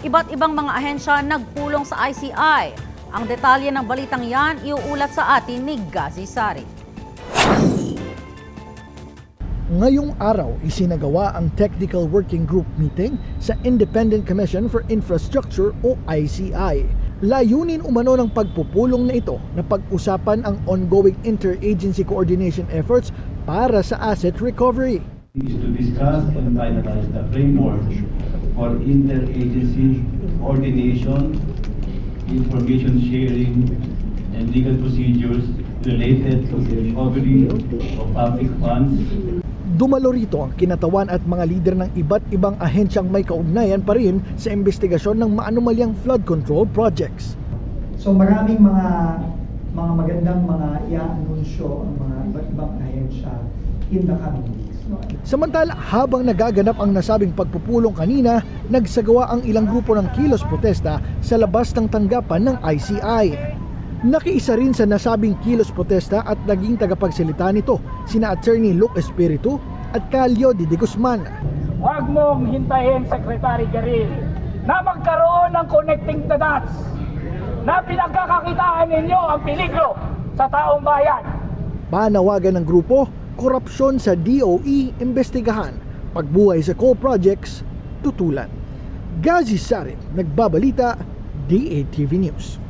Iba't ibang mga ahensya nagpulong sa ICI. Ang detalye ng balitang yan iuulat sa atin ni Gazi Sari. Ngayong araw, isinagawa ang Technical Working Group meeting sa Independent Commission for Infrastructure o ICI. Layunin umano ng pagpupulong na ito na pag-usapan ang ongoing interagency coordination efforts para sa asset recovery. is to discuss and finalize the framework for interagency coordination, information sharing, and legal procedures related to the recovery of public funds Dumalo rito ang kinatawan at mga lider ng iba't ibang ahensyang may kaugnayan pa rin sa investigasyon ng maanumalyang flood control projects. So maraming mga mga magandang mga i-anunsyo ang mga iba't ibang ahensya in the coming weeks. No? Samantala, habang nagaganap ang nasabing pagpupulong kanina, nagsagawa ang ilang grupo ng kilos protesta sa labas ng tanggapan ng ICI. Nakiisa rin sa nasabing kilos protesta at naging tagapagsalita nito sina Attorney Luke Espiritu at Calio Didi Guzman. Huwag mong hintayin, Secretary Garil, na magkaroon ng connecting the dots na pinagkakakitaan ninyo ang peligro sa taong bayan. Panawagan ng grupo, korupsyon sa DOE imbestigahan, pagbuhay sa coal projects, tutulan. Gazi Sarin, nagbabalita, DATV News.